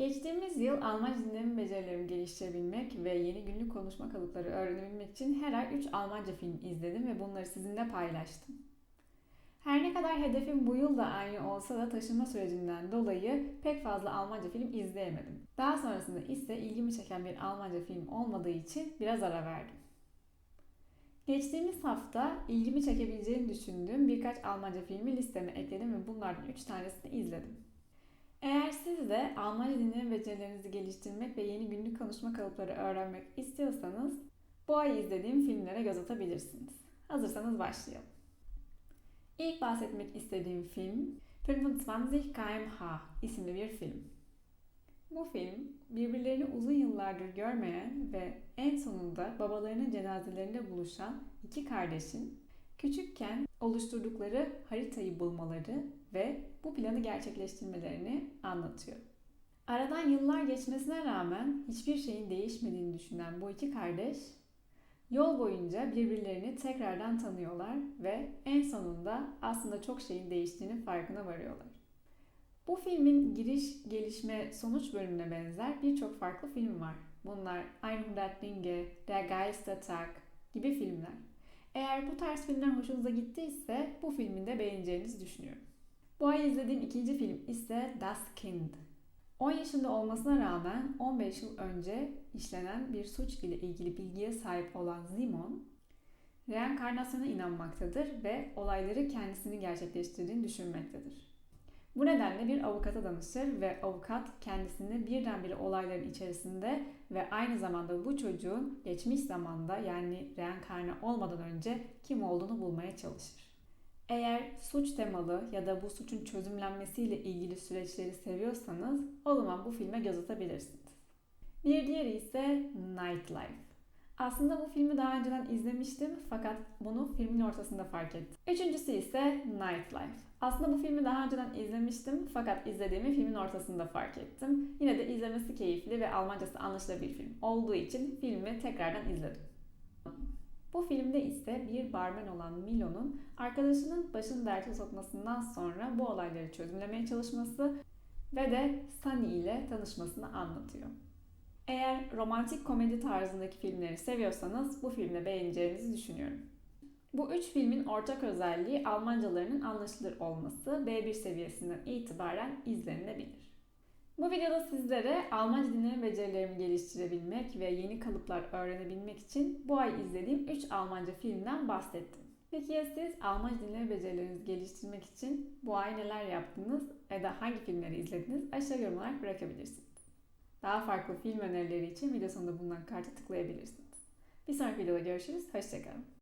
Geçtiğimiz yıl Almanca dinleme becerilerimi geliştirebilmek ve yeni günlük konuşma kalıpları öğrenebilmek için her ay 3 Almanca film izledim ve bunları sizinle paylaştım. Her ne kadar hedefim bu yıl da aynı olsa da taşınma sürecinden dolayı pek fazla Almanca film izleyemedim. Daha sonrasında ise ilgimi çeken bir Almanca film olmadığı için biraz ara verdim. Geçtiğimiz hafta ilgimi çekebileceğini düşündüğüm birkaç Almanca filmi listeme ekledim ve bunlardan 3 tanesini izledim. Eğer siz de Almanca dinleme becerilerinizi geliştirmek ve yeni günlük konuşma kalıpları öğrenmek istiyorsanız bu ay izlediğim filmlere göz atabilirsiniz. Hazırsanız başlayalım. İlk bahsetmek istediğim film 25 km/h isimli bir film. Bu film birbirlerini uzun yıllardır görmeyen ve en sonunda babalarının cenazelerinde buluşan iki kardeşin küçükken oluşturdukları haritayı bulmaları ve bu planı gerçekleştirmelerini anlatıyor. Aradan yıllar geçmesine rağmen hiçbir şeyin değişmediğini düşünen bu iki kardeş yol boyunca birbirlerini tekrardan tanıyorlar ve en sonunda aslında çok şeyin değiştiğinin farkına varıyorlar. Bu filmin giriş, gelişme, sonuç bölümüne benzer birçok farklı film var. Bunlar 100 Dinge, Der Geistertag gibi filmler. Eğer bu tarz filmler hoşunuza gittiyse bu filmi de beğeneceğinizi düşünüyorum. Bu ay izlediğim ikinci film ise Das Kind. 10 yaşında olmasına rağmen 15 yıl önce işlenen bir suç ile ilgili bilgiye sahip olan Simon, reenkarnasyona inanmaktadır ve olayları kendisini gerçekleştirdiğini düşünmektedir. Bu nedenle bir avukata danışır ve avukat kendisini birdenbire olayların içerisinde ve aynı zamanda bu çocuğun geçmiş zamanda yani reenkarne olmadan önce kim olduğunu bulmaya çalışır. Eğer suç temalı ya da bu suçun çözümlenmesiyle ilgili süreçleri seviyorsanız o zaman bu filme göz atabilirsiniz. Bir diğeri ise Nightlife. Aslında bu filmi daha önceden izlemiştim fakat bunu filmin ortasında fark ettim. Üçüncüsü ise Nightlife. Aslında bu filmi daha önceden izlemiştim fakat izlediğimi filmin ortasında fark ettim. Yine de izlemesi keyifli ve Almancası anlaşılır bir film olduğu için filmi tekrardan izledim. Bu filmde ise bir barmen olan Milo'nun arkadaşının başını derte sokmasından sonra bu olayları çözümlemeye çalışması ve de Sunny ile tanışmasını anlatıyor. Eğer romantik komedi tarzındaki filmleri seviyorsanız bu filmi beğeneceğinizi düşünüyorum. Bu üç filmin ortak özelliği Almancalarının anlaşılır olması B1 seviyesinden itibaren izlenilebilir. Bu videoda sizlere Almanca dinleme becerilerimi geliştirebilmek ve yeni kalıplar öğrenebilmek için bu ay izlediğim 3 Almanca filmden bahsettim. Peki ya siz Almanca dinleme becerilerinizi geliştirmek için bu ay neler yaptınız ya da hangi filmleri izlediniz aşağı yorum olarak bırakabilirsiniz. Daha farklı film önerileri için video sonunda bulunan kartı tıklayabilirsiniz. Bir sonraki videoda görüşürüz. Hoşçakalın.